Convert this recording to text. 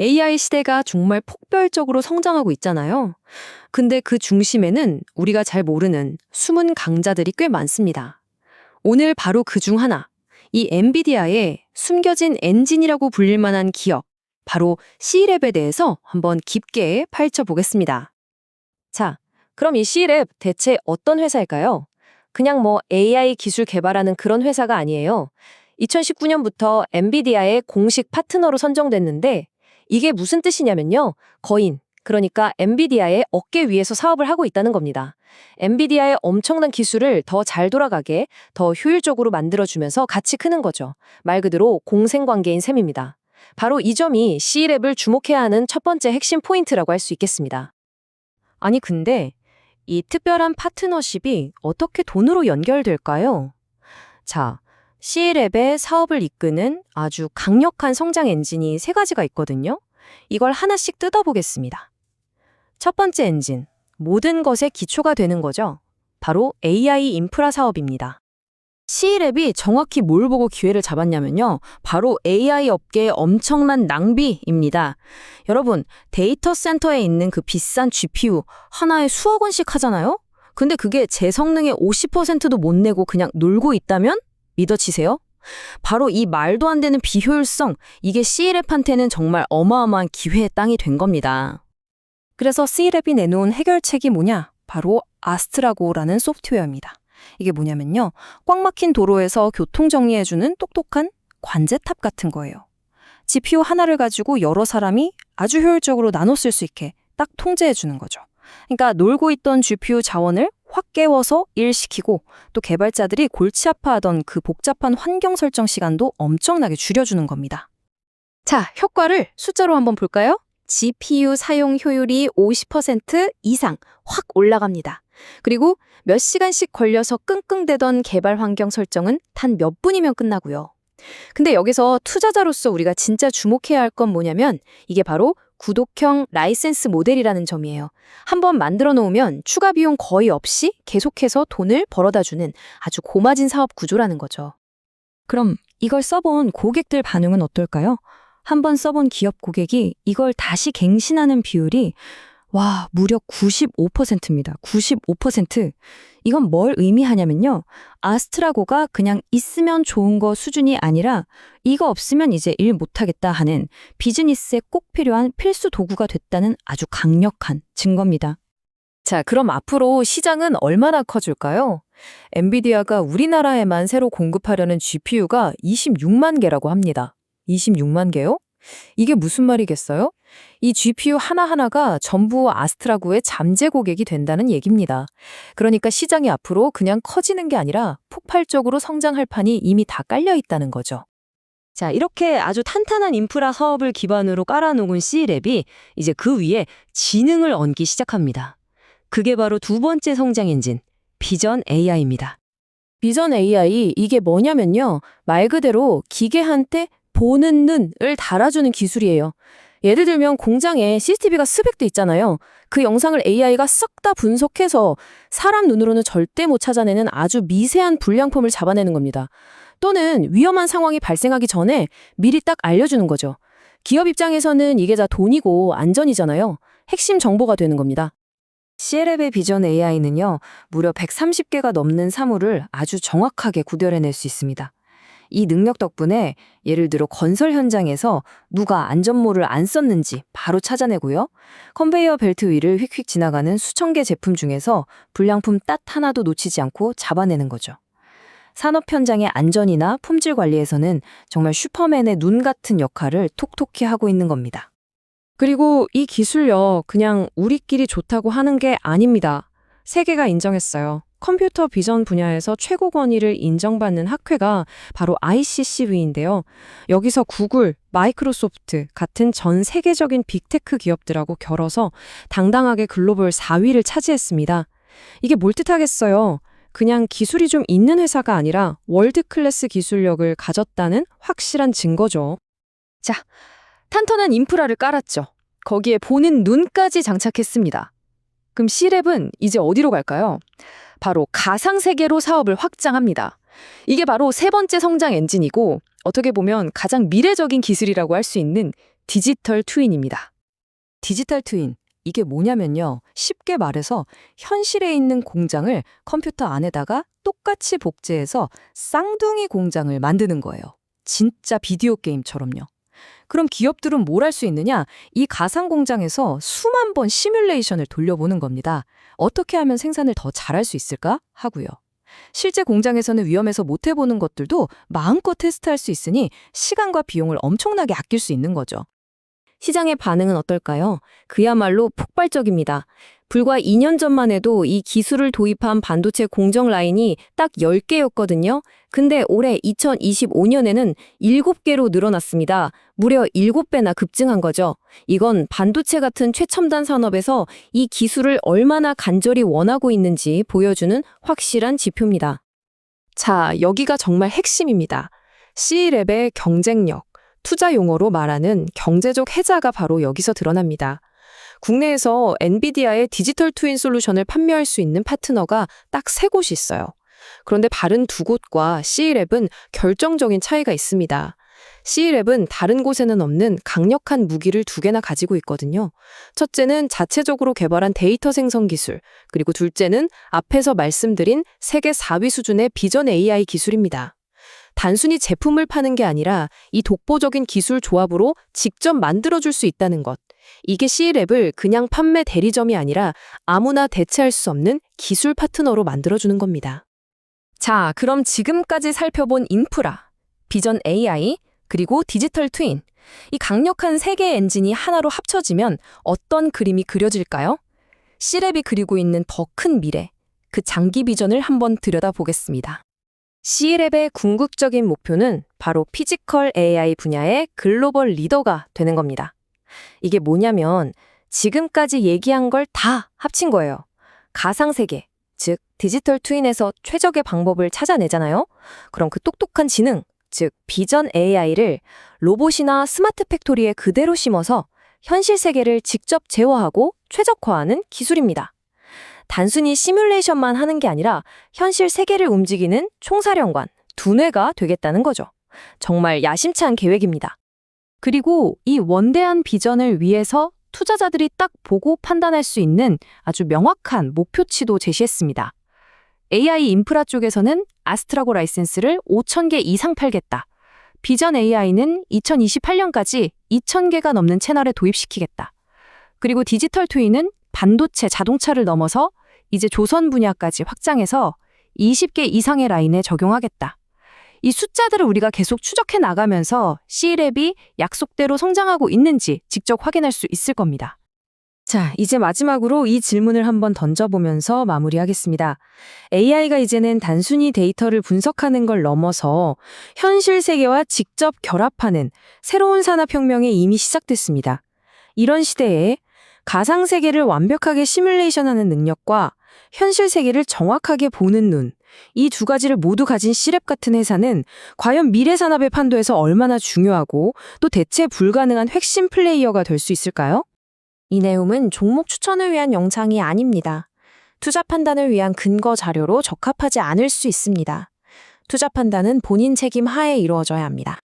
AI 시대가 정말 폭발적으로 성장하고 있잖아요. 근데 그 중심에는 우리가 잘 모르는 숨은 강자들이 꽤 많습니다. 오늘 바로 그 중 하나, 이 엔비디아의 숨겨진 엔진이라고 불릴 만한 기업, 바로 C랩에 대해서 한번 깊게 파헤쳐보겠습니다. 자, 그럼 이 C랩 대체 어떤 회사일까요? 그냥 뭐 AI 기술 개발하는 그런 회사가 아니에요. 2019년부터 엔비디아의 공식 파트너로 선정됐는데 이게 무슨 뜻이냐면요. 거인, 그러니까 엔비디아의 어깨 위에서 사업을 하고 있다는 겁니다. 엔비디아의 엄청난 기술을 더 잘 돌아가게, 더 효율적으로 만들어주면서 같이 크는 거죠. 말 그대로 공생관계인 셈입니다. 바로 이 점이 C랩을 주목해야 하는 첫 번째 핵심 포인트라고 할 수 있겠습니다. 아니 근데 이 특별한 파트너십이 어떻게 돈으로 연결될까요? 자, C랩의 사업을 이끄는 아주 강력한 성장 엔진이 세 가지가 있거든요. 이걸 하나씩 뜯어보겠습니다. 첫 번째 엔진, 모든 것의 기초가 되는 거죠. 바로 AI 인프라 사업입니다. C랩이 정확히 뭘 보고 기회를 잡았냐면요. 바로 AI 업계의 엄청난 낭비입니다. 여러분, 데이터 센터에 있는 그 비싼 GPU 하나에 수억 원씩 하잖아요? 근데 그게 제 성능의 50%도 못 내고 그냥 놀고 있다면? 믿어지세요? 바로 이 말도 안 되는 비효율성, 이게 C랩한테는 정말 어마어마한 기회의 땅이 된 겁니다. 그래서 C랩이 내놓은 해결책이 뭐냐? 바로 아스트라고라는 소프트웨어입니다. 이게 뭐냐면요. 꽉 막힌 도로에서 교통 정리해주는 똑똑한 관제탑 같은 거예요. GPU 하나를 가지고 여러 사람이 아주 효율적으로 나눠 쓸 수 있게 딱 통제해주는 거죠. 그러니까 놀고 있던 GPU 자원을 확 깨워서 일시키고 또 개발자들이 골치 아파하던 그 복잡한 환경 설정 시간도 엄청나게 줄여주는 겁니다. 자, 효과를 숫자로 한번 볼까요? GPU 사용 효율이 50% 이상 확 올라갑니다. 그리고 몇 시간씩 걸려서 끙끙대던 개발 환경 설정은 단 몇 분이면 끝나고요. 근데 여기서 투자자로서 우리가 진짜 주목해야 할 건 뭐냐면 이게 바로 구독형 라이센스 모델이라는 점이에요. 한번 만들어 놓으면 추가 비용 거의 없이 계속해서 돈을 벌어다 주는 아주 고마진 사업 구조라는 거죠. 그럼 이걸 써본 고객들 반응은 어떨까요? 한번 써본 기업 고객이 이걸 다시 갱신하는 비율이 와, 무려 95%입니다. 95%. 이건 뭘 의미하냐면요. 아스트라고가 그냥 있으면 좋은 거 수준이 아니라 이거 없으면 이제 일 못하겠다 하는 비즈니스에 꼭 필요한 필수 도구가 됐다는 아주 강력한 증거입니다. 자, 그럼 앞으로 시장은 얼마나 커질까요? 엔비디아가 우리나라에만 새로 공급하려는 GPU가 26만 개라고 합니다. 26만 개요? 이게 무슨 말이겠어요? 이 GPU 하나하나가 전부 아스트라고의 잠재 고객이 된다는 얘기입니다. 그러니까 시장이 앞으로 그냥 커지는 게 아니라 폭발적으로 성장할 판이 이미 다 깔려 있다는 거죠. 자, 이렇게 아주 탄탄한 인프라 사업을 기반으로 깔아놓은 C랩이 이제 그 위에 지능을 얹기 시작합니다. 그게 바로 두 번째 성장 엔진, 비전 AI입니다. 비전 AI 이게 뭐냐면요. 말 그대로 기계한테 보는 눈을 달아주는 기술이에요. 예를 들면 공장에 CCTV가 수백 대 있잖아요. 그 영상을 AI가 싹 다 분석해서 사람 눈으로는 절대 못 찾아내는 아주 미세한 불량품을 잡아내는 겁니다. 또는 위험한 상황이 발생하기 전에 미리 딱 알려주는 거죠. 기업 입장에서는 이게 다 돈이고 안전이잖아요. 핵심 정보가 되는 겁니다. CL앱의 비전 AI는요, 무려 130개가 넘는 사물을 아주 정확하게 구별해낼 수 있습니다. 이 능력 덕분에 예를 들어 건설 현장에서 누가 안전모를 안 썼는지 바로 찾아내고요. 컨베이어 벨트 위를 휙휙 지나가는 수천 개 제품 중에서 불량품 딱 하나도 놓치지 않고 잡아내는 거죠. 산업 현장의 안전이나 품질 관리에서는 정말 슈퍼맨의 눈 같은 역할을 톡톡히 하고 있는 겁니다. 그리고 이 기술력 그냥 우리끼리 좋다고 하는 게 아닙니다. 세계가 인정했어요. 컴퓨터 비전 분야에서 최고 권위를 인정받는 학회가 바로 ICCV인데요. 여기서 구글, 마이크로소프트 같은 전 세계적인 빅테크 기업들하고 결어서 당당하게 글로벌 4위를 차지했습니다. 이게 뭘 뜻하겠어요? 그냥 기술이 좀 있는 회사가 아니라 월드 클래스 기술력을 가졌다는 확실한 증거죠. 자, 탄탄한 인프라를 깔았죠. 거기에 보는 눈까지 장착했습니다. 그럼 C랩은 이제 어디로 갈까요? 바로 가상세계로 사업을 확장합니다. 이게 바로 세 번째 성장 엔진이고 어떻게 보면 가장 미래적인 기술이라고 할 수 있는 디지털 트윈입니다. 디지털 트윈. 이게 뭐냐면요. 쉽게 말해서 현실에 있는 공장을 컴퓨터 안에다가 똑같이 복제해서 쌍둥이 공장을 만드는 거예요. 진짜 비디오 게임처럼요. 그럼 기업들은 뭘 할 수 있느냐? 이 가상 공장에서 수만 번 시뮬레이션을 돌려보는 겁니다. 어떻게 하면 생산을 더 잘할 수 있을까? 하고요. 실제 공장에서는 위험해서 못 해보는 것들도 마음껏 테스트할 수 있으니 시간과 비용을 엄청나게 아낄 수 있는 거죠. 시장의 반응은 어떨까요? 그야말로 폭발적입니다. 불과 2년 전만 해도 이 기술을 도입한 반도체 공정 라인이 딱 10개였거든요. 근데 올해 2025년에는 7개로 늘어났습니다. 무려 7배나 급증한 거죠. 이건 반도체 같은 최첨단 산업에서 이 기술을 얼마나 간절히 원하고 있는지 보여주는 확실한 지표입니다. 자, 여기가 정말 핵심입니다. C랩의 경쟁력. 투자 용어로 말하는 경제적 해자가 바로 여기서 드러납니다. 국내에서 엔비디아의 디지털 트윈 솔루션을 판매할 수 있는 파트너가 딱 세 곳이 있어요. 그런데 다른 두 곳과 C랩은 결정적인 차이가 있습니다. C랩은 다른 곳에는 없는 강력한 무기를 두 개나 가지고 있거든요. 첫째는 자체적으로 개발한 데이터 생성 기술, 그리고 둘째는 앞에서 말씀드린 세계 4위 수준의 비전 AI 기술입니다. 단순히 제품을 파는 게 아니라 이 독보적인 기술 조합으로 직접 만들어줄 수 있다는 것. 이게 C랩을 그냥 판매 대리점이 아니라 아무나 대체할 수 없는 기술 파트너로 만들어주는 겁니다. 자, 그럼 지금까지 살펴본 인프라, 비전 AI, 그리고 디지털 트윈. 이 강력한 세 개의 엔진이 하나로 합쳐지면 어떤 그림이 그려질까요? C랩이 그리고 있는 더 큰 미래, 그 장기 비전을 한번 들여다보겠습니다. C랩의 궁극적인 목표는 바로 피지컬 AI 분야의 글로벌 리더가 되는 겁니다. 이게 뭐냐면 지금까지 얘기한 걸 다 합친 거예요. 가상세계, 즉 디지털 트윈에서 최적의 방법을 찾아내잖아요. 그럼 그 똑똑한 지능, 즉 비전 AI를 로봇이나 스마트 팩토리에 그대로 심어서 현실 세계를 직접 제어하고 최적화하는 기술입니다. 단순히 시뮬레이션만 하는 게 아니라 현실 세계를 움직이는 총사령관, 두뇌가 되겠다는 거죠. 정말 야심찬 계획입니다. 그리고 이 원대한 비전을 위해서 투자자들이 딱 보고 판단할 수 있는 아주 명확한 목표치도 제시했습니다. AI 인프라 쪽에서는 아스트라고 라이센스를 5,000개 이상 팔겠다. 비전 AI는 2028년까지 2,000개가 넘는 채널에 도입시키겠다. 그리고 디지털 트윈은 반도체, 자동차를 넘어서 이제 조선 분야까지 확장해서 20개 이상의 라인에 적용하겠다. 이 숫자들을 우리가 계속 추적해 나가면서 C랩이 약속대로 성장하고 있는지 직접 확인할 수 있을 겁니다. 자, 이제 마지막으로 이 질문을 한번 던져보면서 마무리하겠습니다. AI가 이제는 단순히 데이터를 분석하는 걸 넘어서 현실 세계와 직접 결합하는 새로운 산업혁명이 이미 시작됐습니다. 이런 시대에 가상 세계를 완벽하게 시뮬레이션하는 능력과 현실 세계를 정확하게 보는 눈, 이 두 가지를 모두 가진 C랩 같은 회사는 과연 미래 산업의 판도에서 얼마나 중요하고 또 대체 불가능한 핵심 플레이어가 될 수 있을까요? 이 내용은 종목 추천을 위한 영상이 아닙니다. 투자 판단을 위한 근거 자료로 적합하지 않을 수 있습니다. 투자 판단은 본인 책임 하에 이루어져야 합니다.